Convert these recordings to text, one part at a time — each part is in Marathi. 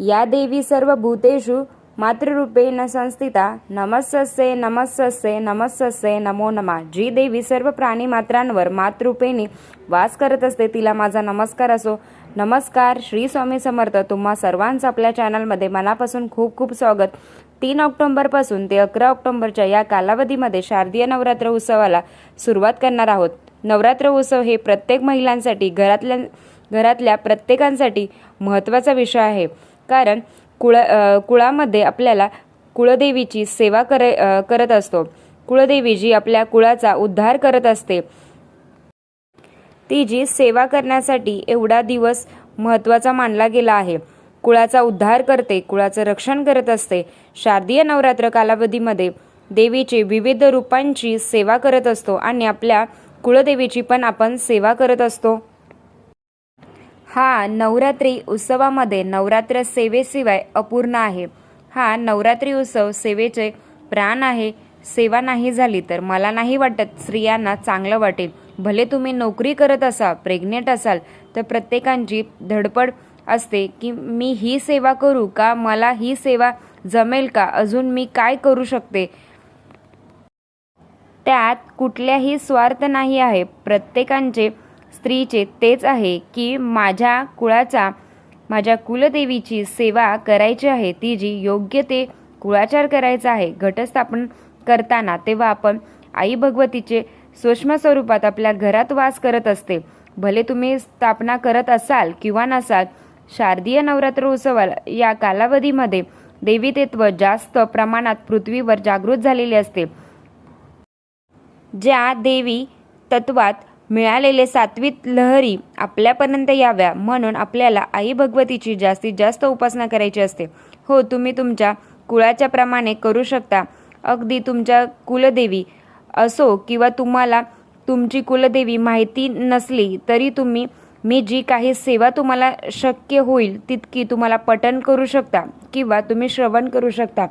या देवी सर्व भूतेषु मातृरूपेण संस्थिता। नमस्से नमस्से नमस्से नमो नमः। जी देवी सर्व प्राणी मात्रांवर मातृपेणी वास करत असते तिला माझा नमस्कार असो। नमस्कार श्री स्वामी समर्थ तुम्हा सर्वांचं आपल्या चॅनलमध्ये मनापासून खूप खूप स्वागत। तीन ऑक्टोंबरपासून ते अकरा ऑक्टोंबरच्या या कालावधीमध्ये शारदीय नवरात्र उत्सवाला सुरुवात करणार आहोत। नवरात्र उत्सव हे प्रत्येक महिलांसाठी घरातल्या घरातल्या प्रत्येकांसाठी महत्त्वाचा विषय आहे। कारण कुळ कुळामध्ये आपल्याला कुळदेवीची सेवा करे करत असतो. कुळदेवी जी आपल्या कुळाचा उद्धार करत असते ती जी सेवा करण्यासाठी एवढा दिवस महत्त्वाचा मानला गेला आहे. कुळाचा उद्धार करते कुळाचं रक्षण करत असते. शारदीय नवरात्र कालावधीमध्ये देवीचे विविध रूपांची सेवा करत असतो आणि आपल्या कुळदेवीची पण आपण सेवा करत असतो. हा नवरात्री उत्सवामध्ये नवरात्र सेवेशिवाय अपूर्ण आहे. हा नवरात्री उत्सव सेवेचे प्राण आहे सेवा नाही झाली तर मला नाही वाटत स्त्रियांना चांगलं वाटेल. भले तुम्ही नोकरी करत असाल प्रेग्नेंट असाल तर प्रत्येकांची धडपड असते की मी ही सेवा करू का मला ही सेवा जमेल का अजून मी काय करू शकते? त्यात कुठल्याही स्वार्थ नाही आहे. प्रत्येकांचे स्त्रीचे तेच आहे की माझ्या कुळाचा माझ्या कुलदेवीची सेवा करायची आहे ती जी योग्य ते कुळाचार करायचा आहे घटस्थापन करताना तेव्हा आपण आई भगवतीचे सूक्ष्म स्वरूपात आपल्या घरात वास करत असते. भले तुम्ही स्थापना करत असाल किंवा नसाल शारदीय नवरात्र उत्सवाला या कालावधीमध्ये देवी तत्व जास्त प्रमाणात पृथ्वीवर जागृत झालेले असते. ज्या देवी तत्वात मिळालेले सात्विक लहरी आपल्यापर्यंत याव्या म्हणून आपल्याला आई भगवतीची जास्तीत जास्त उपासना करायची असते. हो तुम्ही तुमच्या कुळाच्या प्रमाणे करू शकता. अगदी तुमच्या कुलदेवी असो किंवा तुम्हाला तुमची कुलदेवी माहिती नसली तरी तुम्ही मी जी काही सेवा तुम्हाला शक्य होईल तितकी तुम्हाला पठण करू शकता किंवा तुम्ही श्रवण करू शकता.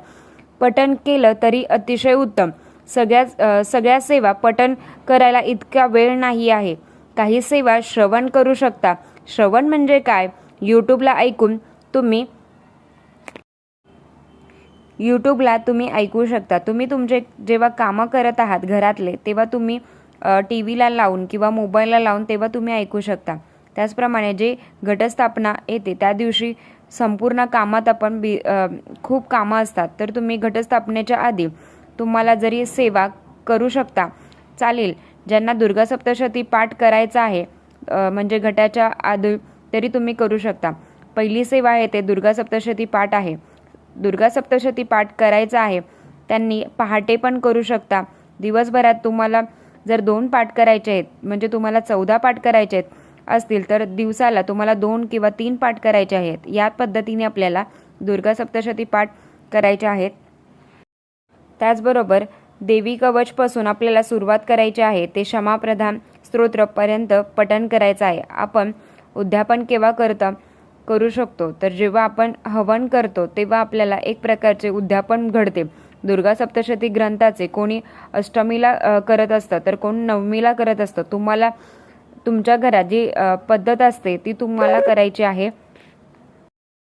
पठण केलं तरी अतिशय उत्तम. सगळ्या सगळ्या सेवा पठण करायला इतका वेळ नाही आहे. काही सेवा श्रवण करू शकता. श्रवण म्हणजे काय? यूट्यूबला ऐकून तुम्ही यूट्यूबला तुम्ही ऐकू शकता. तुम्ही तुमचे जेव्हा कामं करत आहात घरातले तेव्हा तुम्ही टी व्हीला लावून किंवा मोबाईलला लावून तेव्हा तुम्ही ऐकू शकता. त्याचप्रमाणे जे घटस्थापना येते त्या दिवशी संपूर्ण कामात आपण बी खूप कामं असतात. तर तुम्ही घटस्थापनेच्या आधी तुम्हाला जरी सेवा करू शकता चालेल. ज्यांना दुर्गा सप्तशती पाठ करायचा आहे म्हणजे घटाच्या आधी तरी तुम्ही करू शकता. पहिली सेवा आहे ते दुर्गा सप्तशती पाठ आहे. दुर्गा सप्तशती पाठ करायचा आहे त्यांनी पहाटे पण करू शकता. दिवसभरात तुम्हाला जर दोन पाठ करायचे आहेत म्हणजे तुम्हाला चौदा पाठ करायचे आहेत असतील तर दिवसाला तुम्हाला दोन किंवा तीन पाठ करायचे आहेत. या पद्धतीने आपल्याला दुर्गा सप्तशती पाठ करायचे आहेत. त्याचबरोबर देवी कवचपासून आपल्याला सुरुवात करायची आहे ते क्षमाप्रधान स्तोत्रपर्यंत पठण करायचं आहे. आपण उद्यापन केव्हा करता करू शकतो. तर जेव्हा आपण हवन करतो तेव्हा आपल्याला एक प्रकारचे उद्यापन घडते. दुर्गा सप्तशती ग्रंथाचे कोणी अष्टमीला करत असतं तर कोण नवमीला करत असतं. तुम्हाला तुमच्या घरात जी पद्धत असते ती तुम्हाला करायची आहे.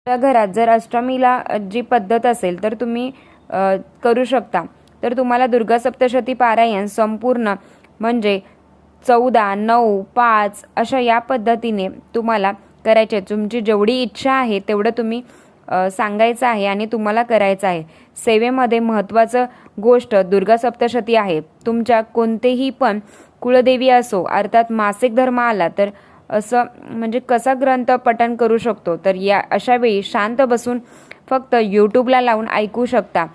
तुमच्या घरात जर अष्टमीला जी पद्धत असेल तर तुम्ही करू शकता. तर तुम्हाला दुर्गा सप्तशती पारायण संपूर्ण म्हणजे चौदा नऊ पाच अशा या पद्धतीने तुम्हाला करायचे तुमची जेवढी इच्छा आहे तेवढं तुम्ही सांगायचं आहे आणि तुम्हाला करायचं आहे. सेवेमध्ये महत्त्वाचं गोष्ट दुर्गा सप्तशती आहे. तुमच्या कोणतेही पण कुळदेवी असो अर्थात मासिक धर्म आला तर असं म्हणजे कसा ग्रंथ पठण करू शकतो? तर या अशावेळी शांत बसून फक्त यूट्यूबला लावून ऐकू शकता.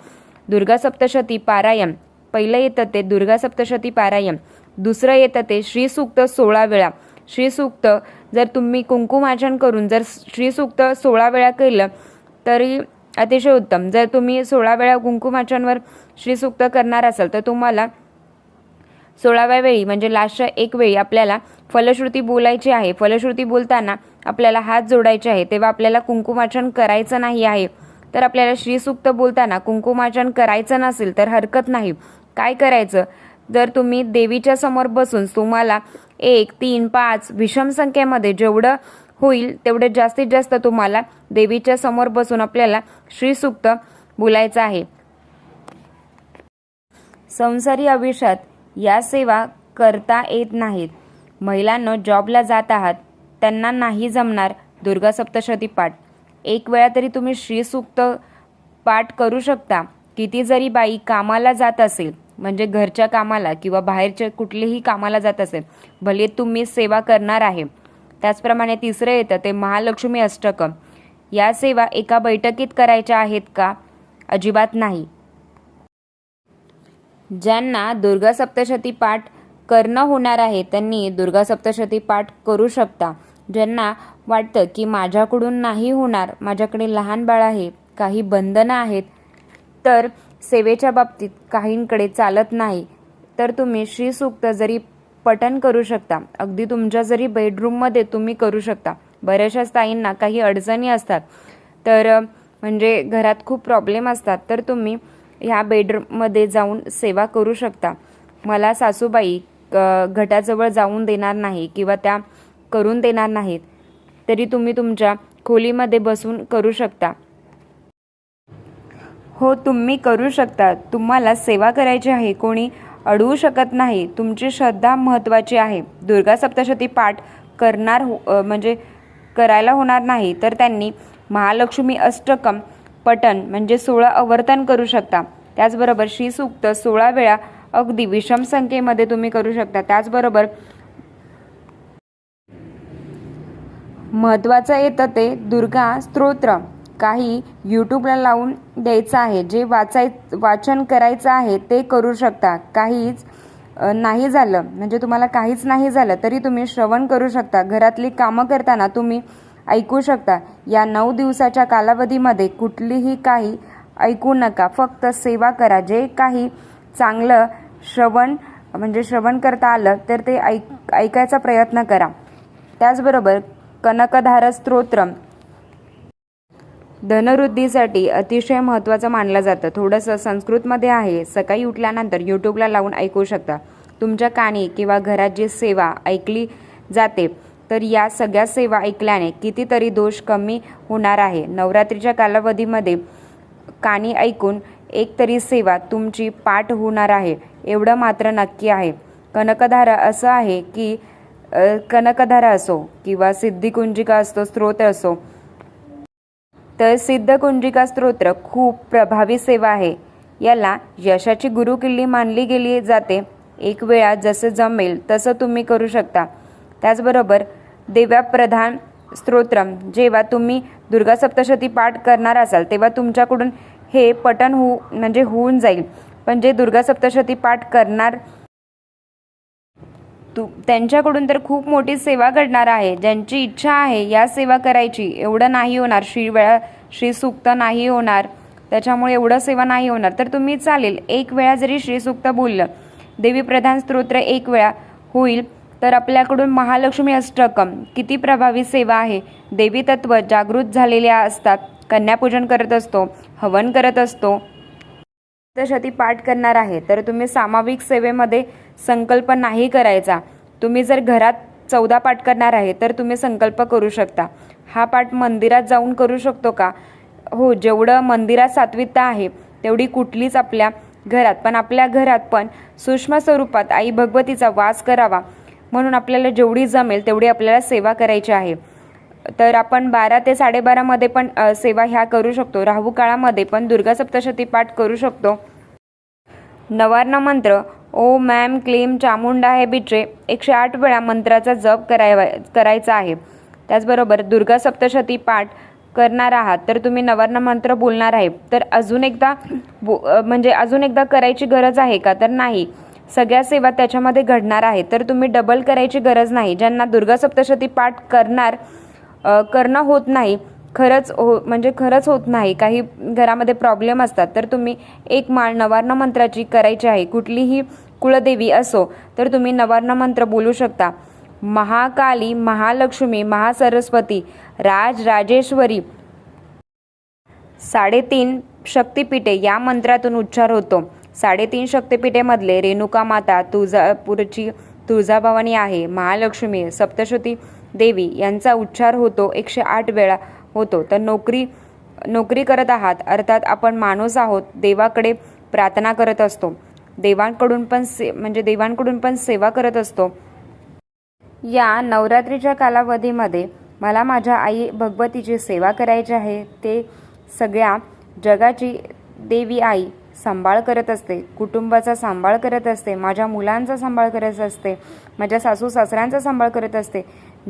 दुर्गा सप्तशती पारायण. पहिलं येतं ते दुर्गा सप्तशती पारायण. दुसरं येतं ते श्रीसूक्त सोळा वेळा. श्रीसूक्त जर तुम्ही कुंकुमाचन करून जर श्रीसूक्त सोळा वेळा केलं तरी अतिशय उत्तम. जर तुम्ही सोळा वेळा कुंकुमाचनवर श्रीसूक्त करणार असाल तर तुम्हाला सोळाव्या वेळी म्हणजे लास्टच्या एक वेळी आपल्याला फलश्रुती बोलायची आहे. फलश्रुती बोलताना आपल्याला हात जोडायचे आहे. तेव्हा आपल्याला कुंकुमाचन करायचं नाही आहे. तर आपल्याला श्रीसूक्त बोलताना कुंकुमाचन करायचं नसेल तर हरकत नाही. काय करायचं? जर तुम्ही देवीच्या समोर बसून तुम्हाला एक तीन पाच विषम संख्येमध्ये जेवढं होईल तेवढे जास्तीत जास्त तुम्हाला देवीच्या समोर बसून आपल्याला श्रीसूक्त बोलायचं आहे. संसारी आयुष्यात या सेवा करता येत नाहीत. महिलांनो जॉबला जात आहात त्यांना नाही जमणार दुर्गा सप्तशती पाठ. एक वेळा तरी तुम्ही श्रीसूक्त पाठ करू शकता. किती जरी बाई कामाला जात असेल म्हणजे घरच्या कामाला किंवा बाहेरच्या कुठलेही कामाला जात असेल भले तुम्ही सेवा करणार आहे. त्याचप्रमाणे तिसरं येतं ते महालक्ष्मी अष्टकम या सेवा एका बैठकीत करायच्या आहेत का? अजिबात नाही. ज्यांना दुर्गा सप्तशती पाठ करणं होणार आहे त्यांनी दुर्गा सप्तशती पाठ करू शकता. ज्यांना वाटतं की माझ्याकडून नाही होणार माझ्याकडे लहान बाळ आहे काही बंधनं आहेत तर सेवेच्या बाबतीत काहींकडे चालत नाही तर तुम्ही श्रीसूक्त जरी पठन करू शकता अगदी तुमच्या जरी बेडरूममध्ये तुम्ही करू शकता. बऱ्याचशा ताईंना काही अडचणी असतात. तर म्हणजे घरात खूप प्रॉब्लेम असतात तर तुम्ही ह्या बेडरूममध्ये जाऊन सेवा करू शकता. मला सासूबाई घटाजवळ जाऊन देणार नाही किंवा त्या करून देणार नाहीत तरी तुम्ही तुमच्या खोलीमध्ये बसून करू शकता. हो तुम्ही करू शकता. तुम्हाला सेवा करायची आहे कोणी अडवू शकत नाही. तुमची श्रद्धा महत्त्वाची आहे. दुर्गा सप्तशती पाठ करणार हो म्हणजे करायला होणार नाही तर त्यांनी महालक्ष्मी अष्टकम पठण म्हणजे सोळा आवर्तन करू शकता. त्याचबरोबर श्रीसूक्त सोळा वेळा अगदी विषम संख्येमध्ये तुम्ही करू शकता. त्याचबरोबर महत्त्वाचं येतं ते दुर्गा स्तोत्र. काही यूट्यूबला लावून द्यायचं आहे. जे वाचाय वाचन करायचं आहे ते करू शकता. काहीच नाही झालं. म्हणजे तुम्हाला काहीच नाही झालं तरी तुम्ही श्रवण करू शकता. घरातली कामं करताना तुम्ही ऐकू शकता. या नऊ दिवसाच्या कालावधीमध्ये कुठलीही काही ऐकू नका. फक्त सेवा करा. जे काही चांगलं श्रवण म्हणजे श्रवण करता आलं तर ते ऐक ऐकायचा प्रयत्न करा. त्याचबरोबर कनकधार स्तोत्र धनवृद्धीसाठी अतिशय महत्त्वाचं मानलं जातं. थोडंसं संस्कृतमध्ये आहे. सकाळी उठल्यानंतर यूट्यूबला लावून ऐकू शकता. तुमच्या कानी किंवा घरात जी सेवा ऐकली जाते तर या सगळ्या सेवा ऐकल्याने कितीतरी दोष कमी होणार आहे. नवरात्रीच्या कालावधीमध्ये कानी ऐकून एक तरी सेवा तुमची पाठ होणार आहे. एवढं मात्र नक्की आहे. कनकधारा असं आहे की कनकधारा असो किंवा सिद्धिकुंजिका असतो स्त्रोत असो तर सिद्धकुंजिका स्तोत्र खूप प्रभावी सेवा आहे. याला यशाची गुरुकिल्ली मानली गेली जाते. एक वेळा जसं जमेल तसं तुम्ही करू शकता. त्याचबरोबर देव्याप्रधान स्तोत्रम जेव्हा तुम्ही दुर्गा सप्तशती पाठ करणार असाल तेव्हा तुमच्याकडून हे पठण होऊ म्हणजे होऊन जाईल. पण जे दुर्गा सप्तशती पाठ करणार तू त्यांच्याकडून तर खूप मोठी सेवा घडणार आहे. ज्यांची इच्छा आहे या सेवा करायची. एवढं नाही होणार. श्री वेळा श्रीसूक्त नाही होणार. त्याच्यामुळे एवढं सेवा नाही होणार. तर तुम्ही चालेल. एक वेळा जरी श्रीसूक्त बोललं देवी प्रधान स्तोत्र एक वेळा होईल तर आपल्याकडून महालक्ष्मी अष्टकम. किती प्रभावी सेवा आहे. देवी तत्व जागृत झालेल्या असतात. कन्यापूजन करत असतो. हवन करत असतो. सप्तशती पाठ करणार आहे. तर तुम्ही सामाविक सेवेमध्ये संकल्प नाही करायचा. तुम्ही जर घरात चौदा पाठ करणार आहे तर तुम्ही संकल्प करू शकता. हा पाठ मंदिरात जाऊन करू शकतो का? हो जेवढं मंदिरात सात्विकता आहे तेवढी कुठलीच आपल्या घरात पण आपल्या घरात पण सूक्ष्म स्वरूपात आई भगवतीचा वास करावा. म्हणून आपल्याला जेवढी जमेल तेवढी आपल्याला सेवा करायची आहे. तर आपण बारा ते साडेबारामध्ये पण सेवा ह्या करू शकतो. राहू काळामध्ये पण दुर्गा सप्तशती पाठ करू शकतो. नवारण मंत्र ओ मॅम क्लीम चामुंडा हे बिचे एकशे आठ वेळा मंत्राचा जप करायवा करायचा आहे. त्याचबरोबर दुर्गा सप्तशती पाठ करणार आहात तर तुम्ही नवार्ण मंत्र बोलणार आहे. तर अजून एकदा बो म्हणजे अजून एकदा करायची गरज आहे का? तर नाही. सगळ्या सेवा त्याच्यामध्ये घडणार आहे तर तुम्ही डबल करायची गरज नाही. ज्यांना दुर्गा सप्तशती पाठ करणार करणं होत नाही. खरंच हो म्हणजे खरंच होत नाही. काही घरामध्ये प्रॉब्लेम असतात. तर तुम्ही एक माळ नवार्ण मंत्राची करायची आहे. कुठलीही कुळदेवी असो तर तुम्ही नवार्ण मंत्र बोलू शकता. महाकाली महालक्ष्मी महासरस्वती राज राजेश्वरी साडेतीन शक्तिपीठे या मंत्रातून उच्चार होतो. साडेतीन शक्तिपीठेमधले रेणुका माता तुळजापूरची तुळजाभवानी आहे. महालक्ष्मी सप्तशती देवी यांचा उच्चार होतो. एकशे आठ वेळा होतो. तर नोकरी नोकरी करत आहात. अर्थात आपण माणूस आहोत. देवाकडे प्रार्थना करत असतो. देवांकडून पण से म्हणजे देवांकडून पण सेवा करत असतो. या नवरात्रीच्या कालावधीमध्ये मला माझ्या आई भगवतीची सेवा करायची आहे. ते सगळ्या जगाची देवी आई सांभाळ करत असते. कुटुंबाचा सांभाळ करत असते. माझ्या मुलांचा सांभाळ करत असते. माझ्या सासू सासऱ्यांचा सांभाळ करत असते.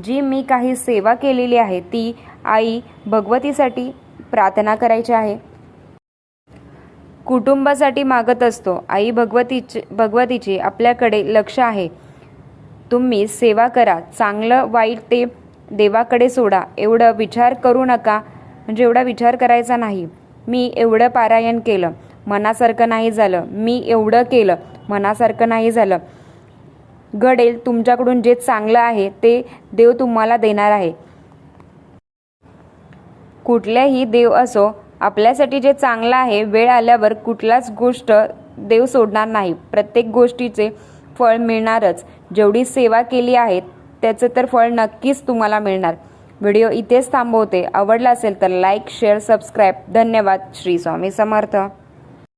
जी मी काही सेवा केलेली आहे ती आई भगवतीसाठी प्रार्थना करायची आहे. कुटुंबासाठी मागत असतो. आई भगवतीची भगवतीची आपल्याकडे लक्ष आहे. तुम्ही सेवा करा. चांगलं वाईट ते देवाकडे सोडा. एवढं विचार करू नका. म्हणजे एवढा विचार करायचा नाही. मी एवढं पारायण केलं. मनासारखं नाही झालं. मी एवढं केलं. मनासारखं नाही झालं. घडेल तुमच्याकडून जे चांगलं आहे ते देव तुम्हाला देणार आहे. कुठल्याही देव असो आपल्यासाठी जे चांगलं आहे वेळ आल्यावर कुठलाच गोष्ट देव सोडणार नाही. प्रत्येक गोष्टीचे फळ मिळणारच. जेवढी सेवा केली आहे त्याचं तर फळ नक्कीच तुम्हाला मिळणार. व्हिडिओ इथेच थांबवते. आवडला असेल तर लाईक शेअर सबस्क्राईब. धन्यवाद. श्री स्वामी समर्थ.